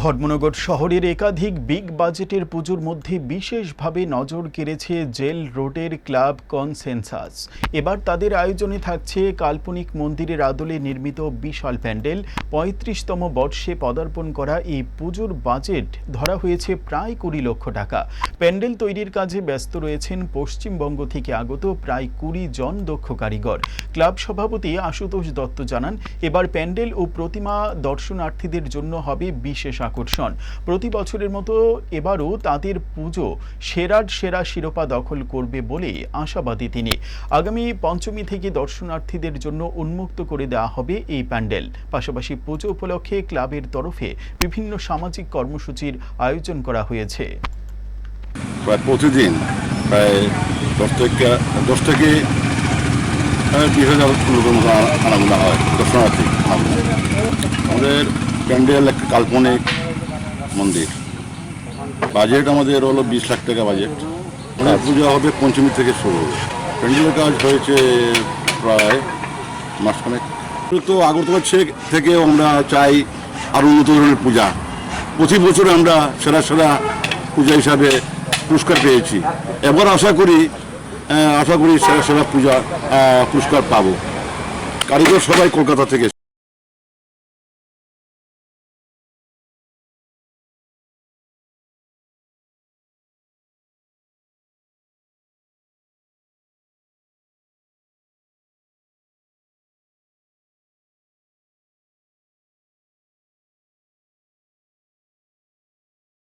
ধর্মনগর শহরের একাধিক বিগ বাজেটের পুজোর মধ্যে বিশেষভাবে নজর কেড়েছে জেল রোডের ক্লাব কনসেনসাস। এবার তাদের আয়োজনে থাকছে কাল্পনিক মন্দিরের আদলে নির্মিত বিশাল প্যান্ডেল। পঁয়ত্রিশতম বর্ষে পদার্পণ করা এই পুজোর বাজেট ধরা হয়েছে প্রায় কুড়ি লক্ষ টাকা। প্যান্ডেল তৈরির কাজে ব্যস্ত রয়েছেন পশ্চিমবঙ্গ থেকে আগত প্রায় কুড়ি জন দক্ষ কারিগর। ক্লাব সভাপতি আশুতোষ দত্ত জানান, এবার প্যান্ডেল ও প্রতিমা দর্শনার্থীদের জন্য হবে বিশেষ আকর্ষণ। প্রতি বছরের মতো এবারও তাদের পুজো সেরার সেরা শিরোপা দখল করবে বলে আশাবাদী তিনি। আগামী পঞ্চমী থেকে দর্শনার্থীদের জন্য উন্মুক্ত করে দেওয়া হবে এই প্যান্ডেল। পাশাপাশি পুজো উপলক্ষে ক্লাবের তরফে বিভিন্ন সামাজিক কর্মসূচির আয়োজন করা হয়েছে। প্রায় প্রতিদিন প্রায় দশ থেকে দশ থেকে হাজার লোকের মতো হয় দর্শনার্থী। আমাদের প্যান্ডেল, একটা কাল্পনিক মন্দির। বাজেট আমাদের হলো বিশ লাখ টাকা বাজেট। আর পূজা হবে পঞ্চমী থেকে শুরু। হবে প্যান্ডেলের কাজ হয়েছে প্রায় মাসখানেক। তো আগরতলা থেকেও আমরা চাই আরও উন্নত ধরনের পূজা। প্রতি বছর আমরা সেরা সেরা পূজা হিসাবে পুরস্কার পেয়েছি। এবার আশা করি আশা করি সেরা সেরা পূজা পুরস্কার পাবো। কারিগর সবাই কলকাতা থেকে